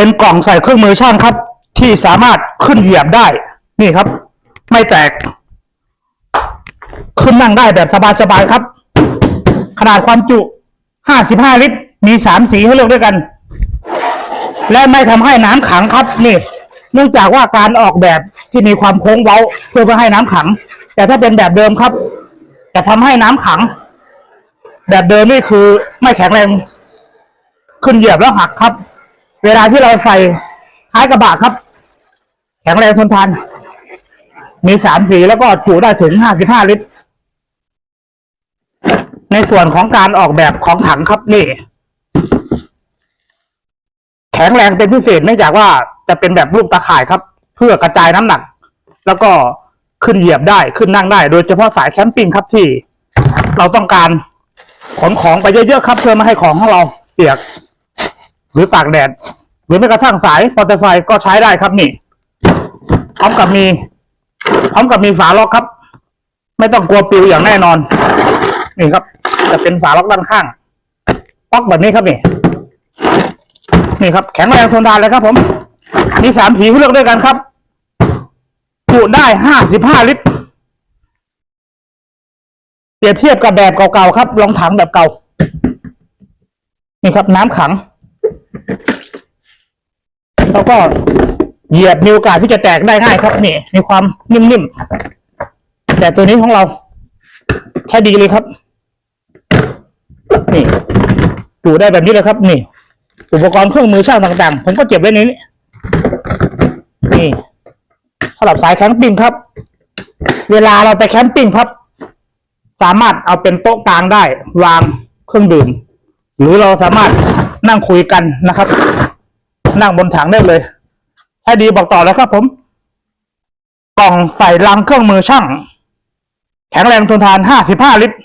เป็นกล่องใส่เครื่องมือช่างครับ ที่สามารถขึ้นเหยียบได้ นี่ครับ ไม่แตก ขึ้นนั่งได้แบบสบายๆครับ ขนาดความจุ 55 ลิตร มี 3 สีให้เลือกด้วยกัน และไม่ทำให้น้ำขังครับ นี่ เนื่องจากว่าการออกแบบที่มีความโค้งเว้าเพื่อไม่ให้น้ำขัง แต่ถ้าเป็นแบบเดิมครับ จะทำให้น้ำขัง แบบเดิมนี่คือไม่แข็งแรง ขึ้นเหยียบแล้วหักครับ เวลาที่เราใส่ท้ายกระบะครับ แข็งแรงทนทาน มีสามสีแล้วก็จุได้ถึงห้าสิบห้าลิตร ในส่วนของการออกแบบของถังครับนี่ แข็งแรงเป็นพิเศษเนื่องจากว่าจะเป็นแบบรูปตาข่ายครับ เพื่อกระจายน้ำหนัก แล้วก็ขึ้นเหยียบได้ขึ้นนั่งได้ โดยเฉพาะสายแคมปิ้งครับที่ เราต้องการขนของไปเยอะๆครับ เพื่อไม่ให้ของของเราเปียก รือตากแดด หรือแม้กระทั่งสายมอเตอร์ไซค์ก็ใช้ได้ครับนี่ พร้อมกับมี พร้อมกับมีฝาล็อกครับ ไม่ต้องกลัวปิวอย่างแน่นอน นี่ครับ จะเป็นฝาล็อกด้านข้างล็อกแบบนี้ครับนี่ นี่ครับ แข็งแรงทนทานเลยครับ ผม มีสามสีให้เลือกด้วยกันครับจุได้ห้าสิบห้าลิตรเปรียบเทียบกับแบบเก่าๆครับรองถังแบบเก่า นี่ครับ น้ำขัง แล้วก็เหยียบมีโอกาสที่จะแตกได้ง่ายครับนี่มีความนิ่มๆ แต่ตัวนี้ของเราใช้ดีเลยครับ นี่จูได้แบบนี้เลยครับ นี่ อุปกรณ์เครื่องมือช่างต่างๆ ผมก็เก็บไว้ในนี้นี่สำหรับสายแคมปิ้งครับ เวลาเราไปแคมปิ้งครับ สามารถเอาเป็นโต๊ะกลางได้ วางเครื่องดื่ม หรือเราสามารถ นั่งคุยกันนะครับ นั่งบนถังได้เลยถ้ดีบอกต่อแล้วครับ ผม กล่องใส่ลังเครื่องมือช่าง แข็งแรงทนทาน 55 ลิตร